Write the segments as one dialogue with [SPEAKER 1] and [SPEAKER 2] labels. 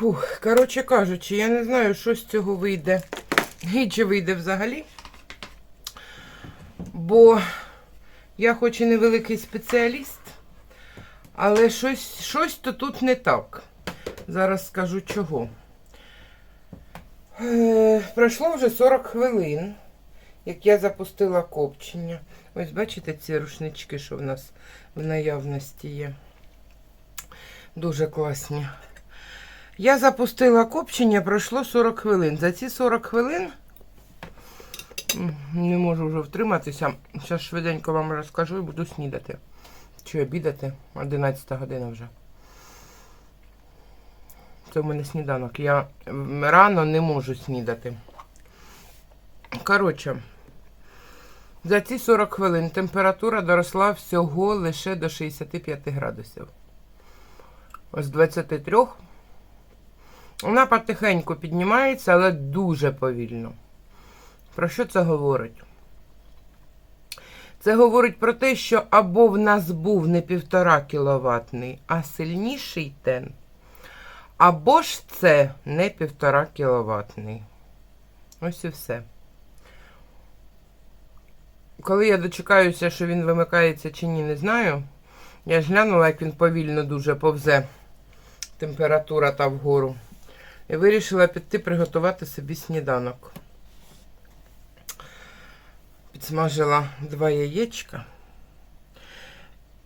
[SPEAKER 1] Фух, коротше кажучи, я не знаю, що з цього вийде. І чи вийде взагалі. Бо я хоч і невеликий спеціаліст, але щось, щось то тут не так. Зараз скажу чого. Е, пройшло вже 40 хвилин, як я запустила копчення. Ось бачите ці рушнички, що в нас в наявності є. Дуже класні. Я запустила копчення, пройшло 40 хвилин. За ці 40 хвилин не можу вже втриматися. Зараз швиденько вам розкажу і буду снідати. Чи обідати? 11 година вже. Це в мене сніданок. Я рано не можу снідати. Коротше, за ці 40 хвилин температура доросла всього лише до 65 градусів. Ось 23 вона потихеньку піднімається, але дуже повільно. Про що це говорить? Це говорить про те, що або в нас був не півтора кіловатний, а сильніший тен, або ж це не півтора кіловатний. Ось і все. Коли я дочекаюся, що він вимикається чи ні, не знаю. Я ж глянула, як він повільно дуже повзе температура та вгору. І вирішила піти приготувати собі сніданок. Підсмажила два яєчка.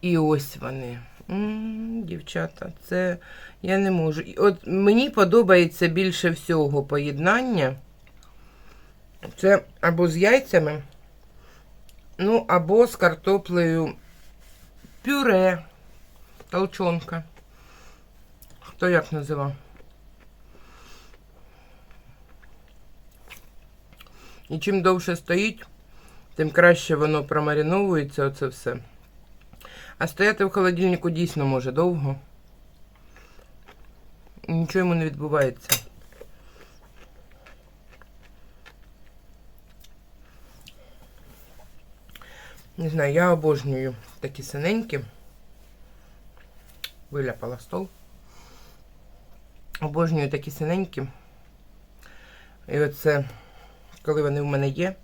[SPEAKER 1] І ось вони. М, дівчата, це я не можу. І От мені подобається більше всього поєднання. Це або з яйцями, ну, або з картоплею пюре, толчонка. Хто як називав? І чим довше стоїть, тим краще воно промариновується, оце все. А стояти в холодильнику дійсно може довго. Нічого йому не відбувається. Не знаю, я обожнюю такі синенькі. Виляпала стол. Обожнюю такі синенькі. І оце, коли вони в мене є,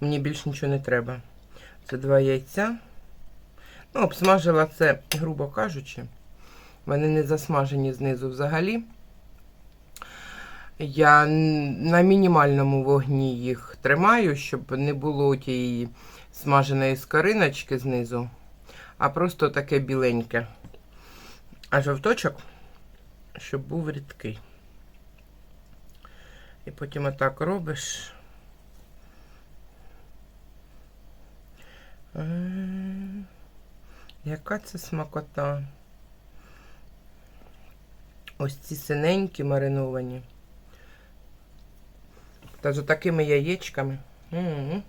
[SPEAKER 1] мені більше нічого не треба. Це два яйця. Ну, обсмажила це, грубо кажучи. Вони не засмажені знизу взагалі. Я на мінімальному вогні їх тримаю, щоб не було тієї смаженої скориночки знизу, а просто таке біленьке. А жовточок, щоб був рідкий. І потім отак робиш. М, Яка це смакота? Ось ці синенькі мариновані. Та з такими яєчками. М.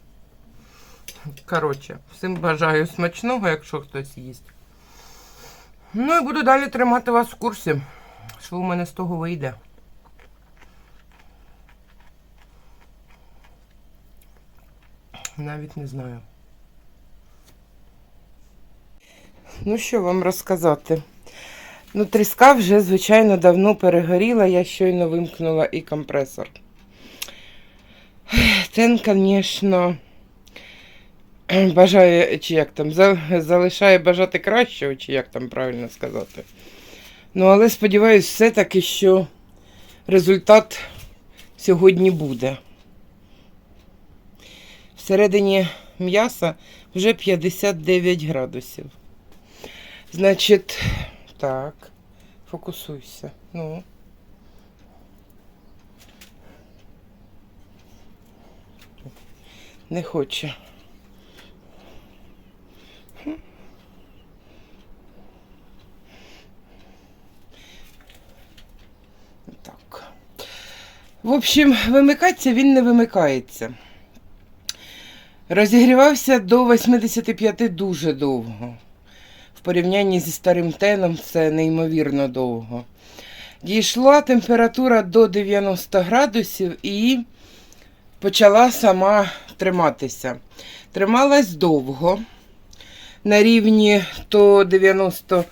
[SPEAKER 1] Коротше, всім бажаю смачного, якщо хтось їсть. Ну і буду далі тримати вас в курсі, що у мене з того вийде. Навіть не знаю. Ну, що вам розказати? Ну, тріска вже, звичайно, давно перегоріла, я щойно вимкнула і компресор. Тен, звісно, бажає, чи як там, залишає бажати кращого, чи як там правильно сказати. Ну, але сподіваюсь, все-таки, що результат сьогодні буде. Всередині м'яса вже 59 градусів. Значить, так, фокусуйся. Ну. Не хоче. Так. В общем, вимикатися він не вимикається. Розігрівався до 85 дуже довго. В порівнянні зі старим теном це неймовірно довго. Дійшла температура до 90 градусів і почала сама триматися. Трималась довго. На рівні то 90,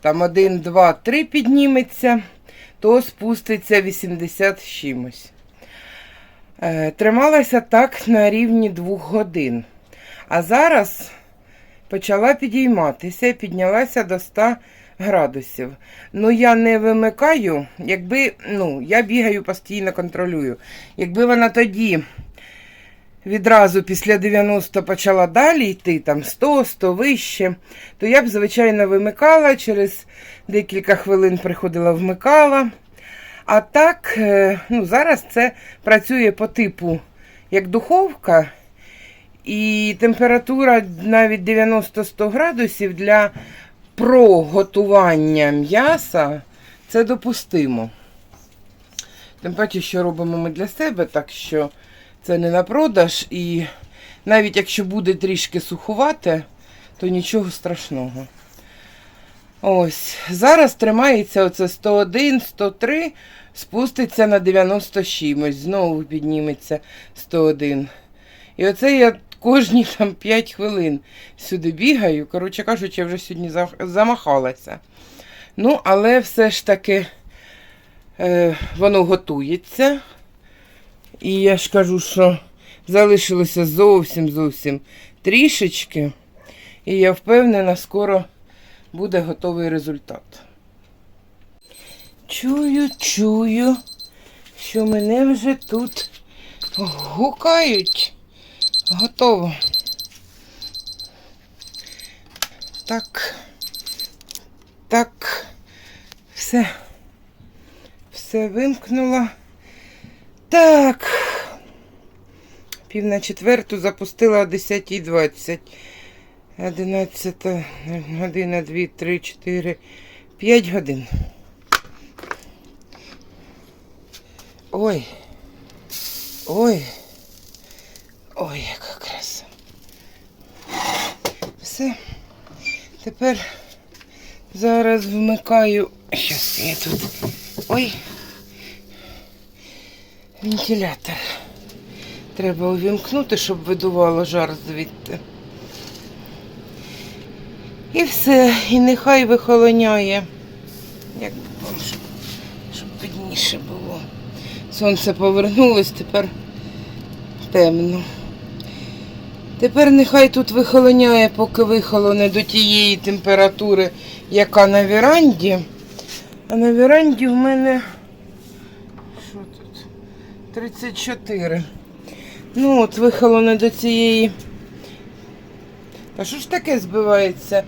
[SPEAKER 1] там 1, 2, 3 підніметься. то спуститься 80 з чимось. Е, Трималася так на рівні 2 годин. А зараз почала підійматися і піднялася до 100 градусів. Ну, я не вимикаю, якби, ну, я бігаю постійно контролюю. Якби вона тоді відразу після 90 почала далі йти, там 100, 100 вище, то я б, звичайно, вимикала, через декілька хвилин приходила, вмикала. А так, е, ну, зараз це працює по типу як духовка, і температура навіть 90-100 градусів для проготування м'яса це допустимо. Тим паче, що робимо ми для себе, так що це не на продаж, і навіть якщо буде трішки сухувати, то нічого страшного. Ось, зараз тримається оце 101, 103, спуститься на 90 чимось, знову підніметься 101. І оце я кожні там 5 хвилин сюди бігаю. Коротше кажучи, я вже сьогодні замахалася. Ну, але все ж таки е, воно готується. І я ж кажу, що залишилося зовсім зовсім трішечки. І я впевнена, скоро буде готовий результат. Чую, чую, що мене вже тут гукають. Готово. Так. Так. Все. Все вимкнула. Так. Пів на четверту запустила о 10.20. 11 година, 2, 3, 4, 5 годин. Ой. Ой. Ой, яка краса. Все. Тепер зараз вмикаю. Щас я тут. Ой. Вентилятор. Треба увімкнути, щоб видувало жар звідти. І все, і нехай вихолоняє. Як вам, щоб, видніше було. Сонце повернулось, тепер темно. Тепер нехай тут вихолоняє, поки вихолоне до тієї температури, яка на віранді. А на віранді в мене що тут? 34. Ну от вихолоне до цієї. Та що ж таке збивається?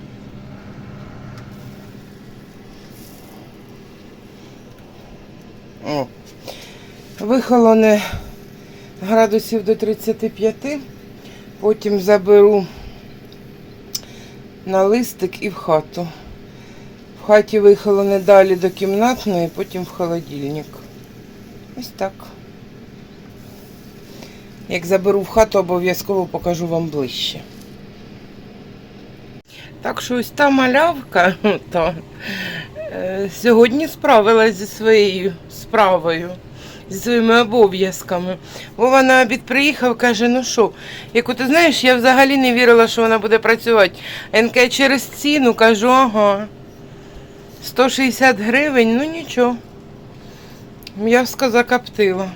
[SPEAKER 1] О. Вихолоне градусів до 35, потім заберу на листик і в хату. В хаті вихолоне далі до кімнатної, потім в холодильник. Ось так. Як заберу в хату, обов'язково покажу вам ближче. Так що ось та малявка то, е, сьогодні справилась зі своєю справою, зі своїми обов'язками. Вова на обід приїхав, каже, ну що, яку ти знаєш, я взагалі не вірила, що вона буде працювати. Каже, через ціну кажу, ага. 160 гривень, ну нічого. М'яско закоптила.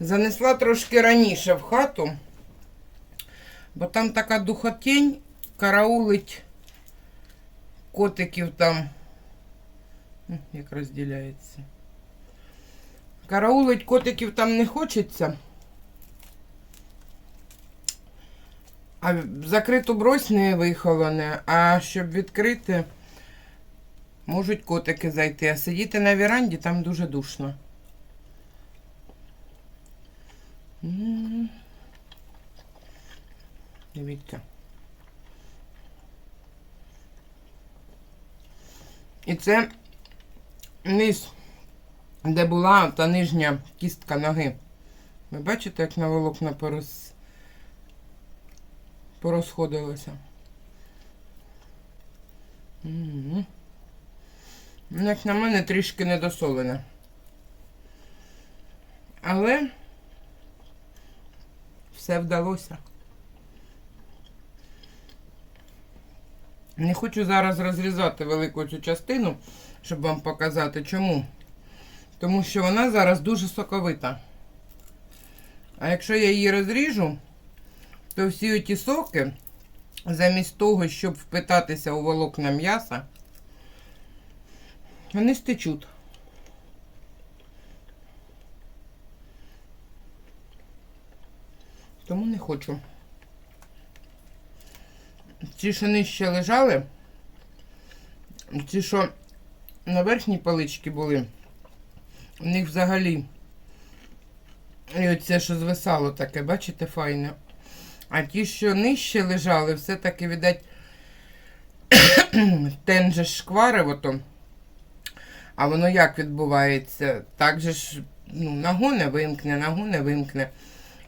[SPEAKER 1] Занесла трошки раніше в хату, бо там така духотень, караулить котиків там. Як розділяється. Караулить котиків там не хочеться. А закриту брось не вихолоне, а щоб відкрити, можуть котики зайти. А сидіти на віранді там дуже душно. Дивіться. І це низ, де була та нижня кістка ноги. Ви бачите, як на волокна порос... порозходилося? Ну, Як на мене, трішки недосолене. Але все вдалося. Не хочу зараз розрізати велику цю частину, щоб вам показати чому. Тому що вона зараз дуже соковита. А якщо я її розріжу, то всі ті соки, замість того, щоб впитатися у волокна м'яса, вони стечуть. Тому не хочу. Ті, що нижче лежали, ті, що на верхній паличці були, у них взагалі і оце, що звисало таке, бачите, файне. А ті, що нижче лежали, все-таки, видать, ten же ж шкварив. А воно як відбувається? Так же ж, ну, ногу не вимкне, ногу не вимкне.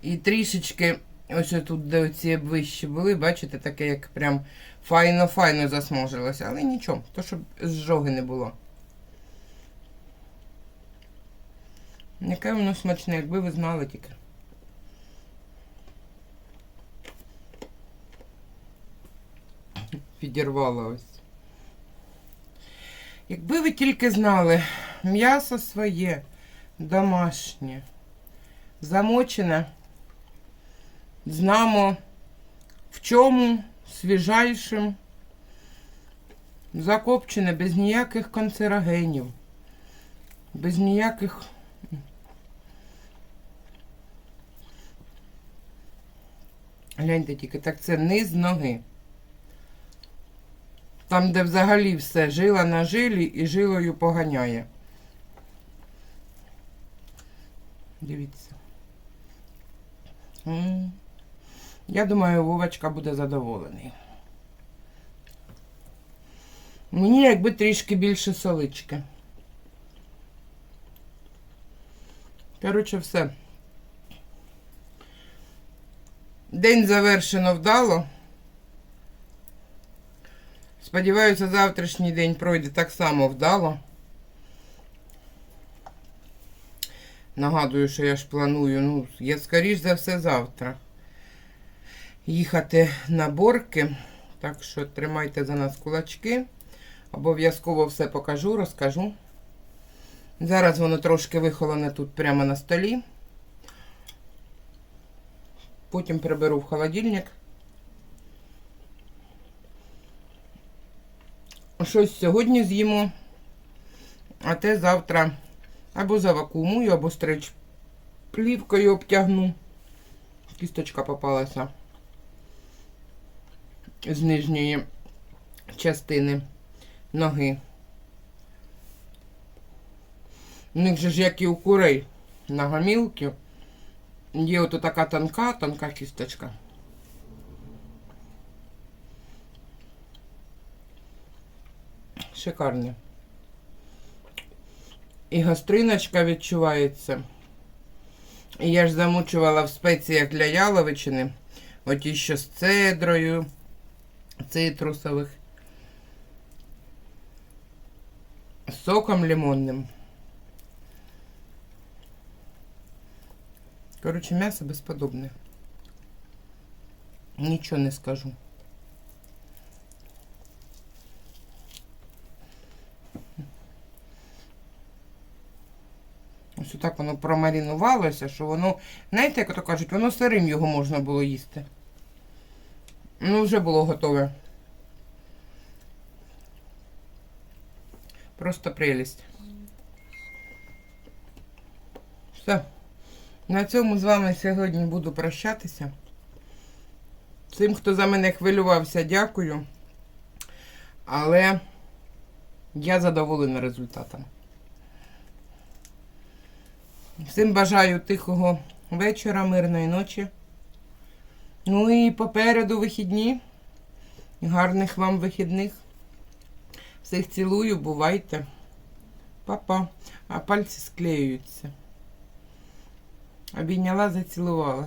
[SPEAKER 1] І трішечки, ось тут, де ці вищі були, бачите, таке, як прям файно-файно засмажилося. Але нічого, то щоб зжоги не було. Яке воно смачне, якби ви знали тільки. Підірвала ось. Якби ви тільки знали, м'ясо своє, домашнє, замочене, знамо в чому, свіжайшим, закопчене без ніяких канцерогенів, без ніяких Гляньте тільки, так це низ ноги. Там, де взагалі все жила на жилі і жилою поганяє. Дивіться. Я думаю, Вовочка буде задоволений. Мені якби трішки більше солички. Коротше, все. День завершено вдало. Сподіваюся, завтрашній день пройде так само вдало. Нагадую, що я ж планую, ну, я скоріш за все завтра їхати на борки. Так що тримайте за нас кулачки. Обов'язково все покажу, розкажу. Зараз воно трошки вихолоне тут прямо на столі. Потім приберу в холодильник. Щось сьогодні з'їмо, а те завтра або завакуумую, або стрич плівкою обтягну. Кісточка попалася з нижньої частини ноги. У них же ж як і у курей на гамілки. Є ото така тонка, тонка кісточка. Шикарні. І гостриночка відчувається. І я ж замучувала в спеціях для яловичини. Оті що з цедрою, цитрусових. Соком лимонним. Коротше, м'ясо безподобне. Нічого не скажу. Ось так воно промарінувалося, що воно, знаєте, як то кажуть, воно сирим його можна було їсти. Ну, вже було готове. Просто прелість. Все. На цьому з вами сьогодні буду прощатися. Всім, хто за мене хвилювався, дякую. Але я задоволена результатом. Всім бажаю тихого вечора, мирної ночі. Ну і попереду вихідні. Гарних вам вихідних. Всіх цілую, бувайте. Па-па. А пальці склеюються. Обійняла, зацілувала.